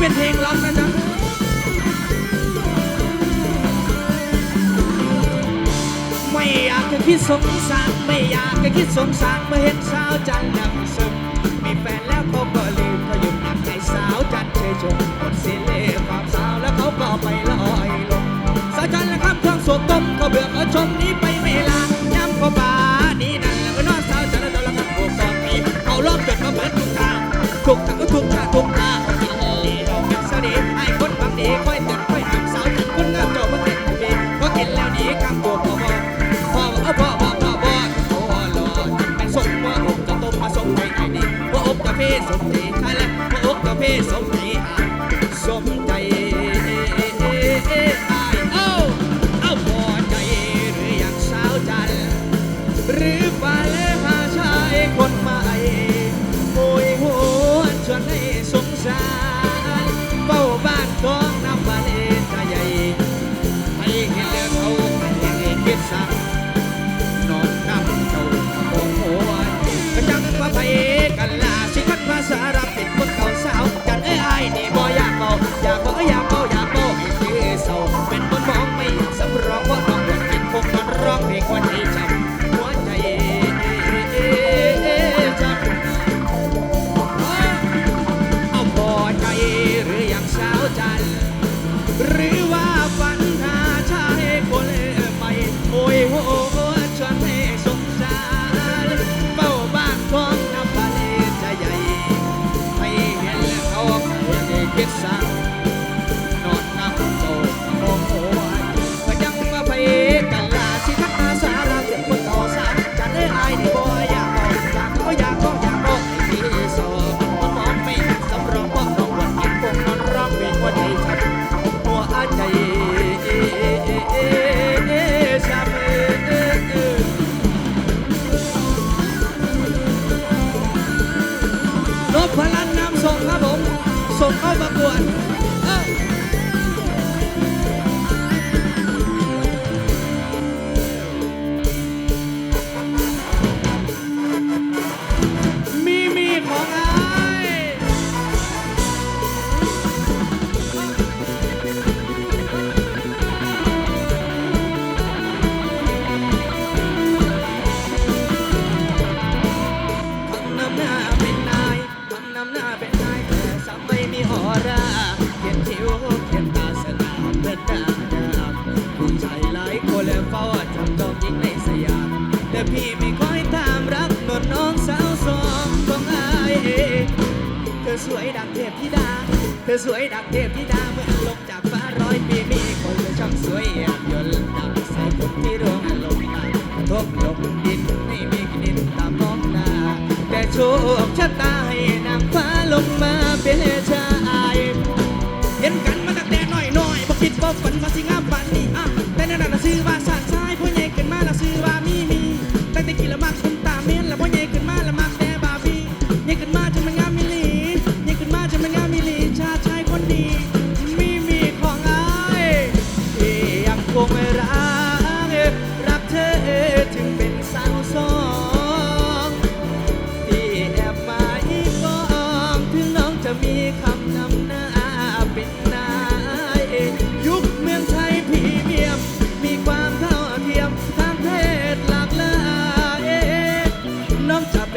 เป็นเพลงรักนะจ๊ะไม่อยากจะคิดสงสาร ไม่อยากจะคิดสงสารเมื่อเห็นสาวจันทร์ จ็ดสามน้ำโตนอนโอ้ยก็ยังมาไปกันลาสิทัาสาลาเสียคนต่อสาจันได้อานี่บ่อยากบอกอยากก็อกอยากบอกไอที่สองมันมองไม่สำรองป้องนองวันเย็นคงนอนร้องเพลงวใจหัวใจ ธอสวยดังเทพธิดา เธอสวยดังเทพธิดาเมื่อลงจากฟ้าร้อยปีมีคนเธอช่างสวยอยากยนต์ดังส่ยฝนที่ร่วงลงมาทบลงดินไม่มีกลิ่นตามมองนา แต่โชคชะตาให้นางฟ้าลงมาเป็นชายเห็นกันมาตั้งแต่น้อยๆบ่คิดบ่ฝันมาสิงามปานนี้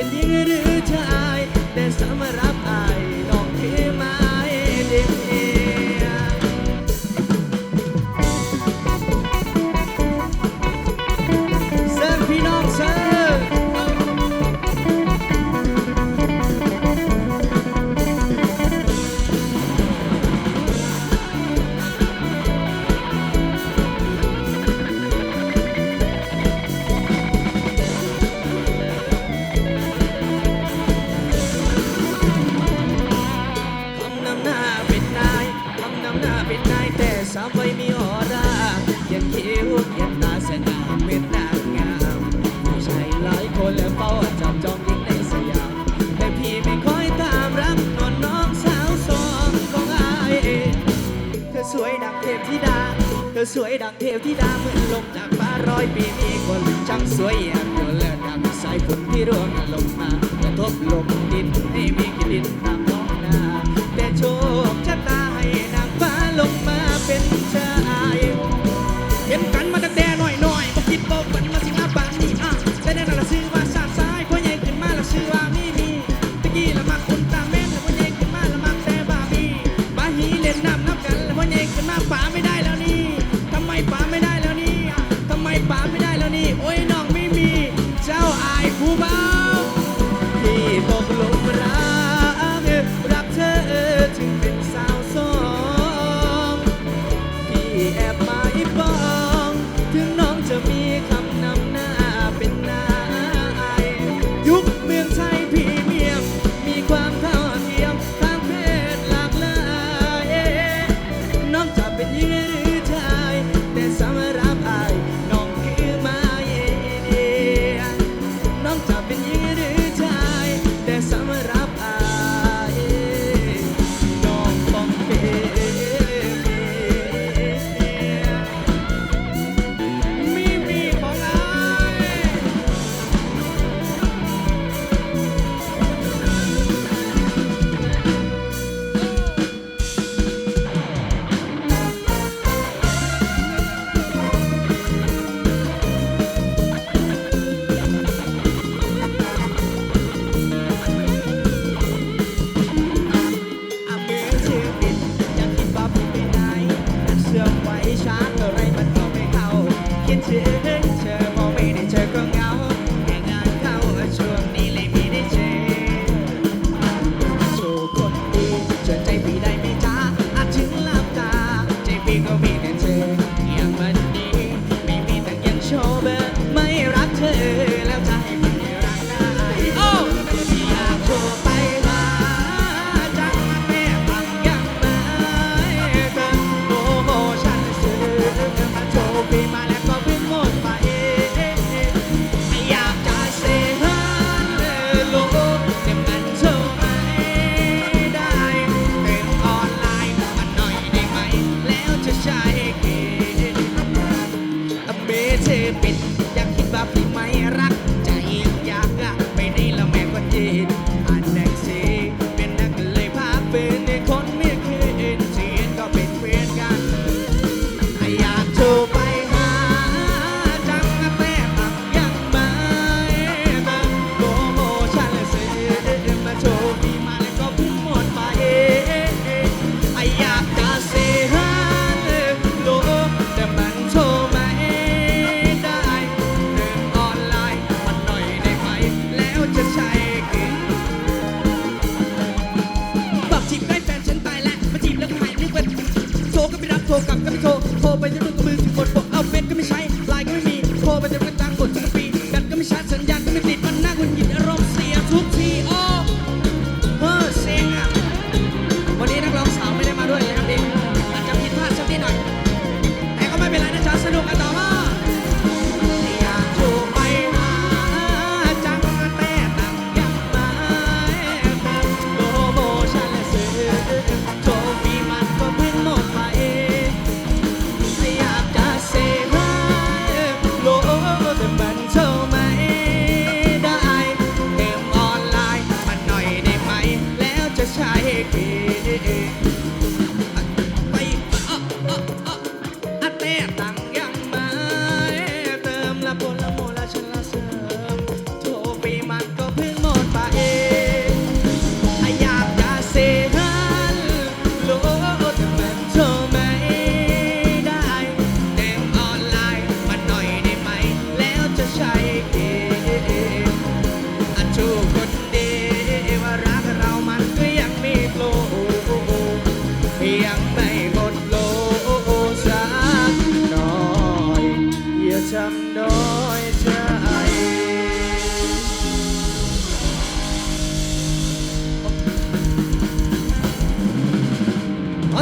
I. น้าเป็นนายแต่สาวไปมีออร่ายันคิ้วยันตาสน่าเป็นนางงามผู้ชายหลายคนและเฝ้าจับจองยิ่งในสยามแต่พี่ไม่คอยตามรับนอนน้องสาวสองของอายเธอสวยดังเทพธิดา เธอสวยดังเทพธิดาเหมือนลงจากฟ้าร้อยปีมีคนช่างสวยอย่างเธอเลิศดังสายฝนที่ร่วงลงมากระทบลมดินให้มีกลิ่นตามน้องนาแต่โชคชะตา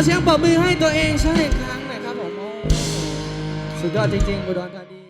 เสียงปรบมือให้ตัวเองใช่ครั้งหน่อยครับผมโอสุดยอดจริงๆบุดรธานี